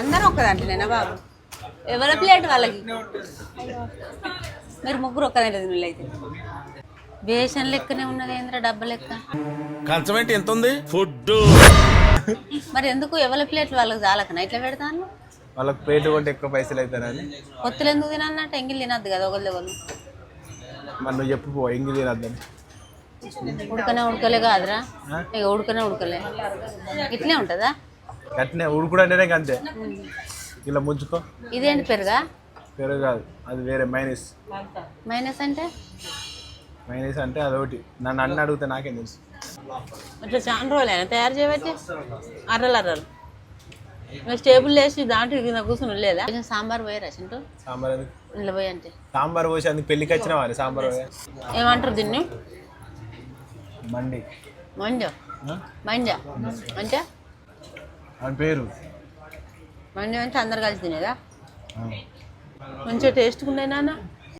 అందరం ఒక్కదంటేనేనా బాబు? ఎవరి ప్లేట్ వాళ్ళకి? మీరు ముగ్గురు ఒక్కదంటే అయితే. బేషన్ లెక్కనే ఉన్నది ఏంద్ర డబ్బా లెక్క? కంచం ఏంటి ఎంత ఉంది? ఫుడ్ మరి ఎందుకు ఎవరి ప్లేట్ వాళ్ళకి చాలకనా ఇట్లా పెడతాను? వాళ్ళకి ప్లేట్ కొంటే ఎక్కువ పైసలు అవుతారని కొత్తలు ఎందుకు తినన్నట్టు? ఎంగిల్ తినద్దు కదా ఒకళ్ళు ఒకళ్ళు. మరి నువ్వు చెప్పు పో ఎంగి తినద్దని. ఉడకనే ఉడకలే కాదురా. ఉడకనే ఉడకలే. ఇట్లే ఉంటుందా? గట్టినే ఉడుకుడు అంటేనే అంతే ఇలా ముంచుకో. ఇదేంటి పెరుగా? పెరుగు కాదు అది వేరే మైనస్ మైనస్ అంటే? మైనస్ అంటే అదొకటి. నన్ను అన్న అడిగితే నాకేం తెలుసు. ఇట్లా చాలా రోజులైనా తయారు చేయబట్టి అర్రలు అర్రలు. మీరు టేబుల్ వేసి దాంట్లో కింద కూర్చుని లేదా కొంచెం సాంబార్ పోయారా చింటూ. సాంబార్ ఎందుకు? పోయి అంటే. సాంబార్ పోసి అందుకు పెళ్ళికి వచ్చిన వారి సాంబార్ ఏమంటారు దీన్ని? మండి. మంజ? మంజ? అంటే అని పేరు? అందరు కలిసి తినేదా. మంచిగా టేస్ట్గా ఉన్నాయి నాన్న.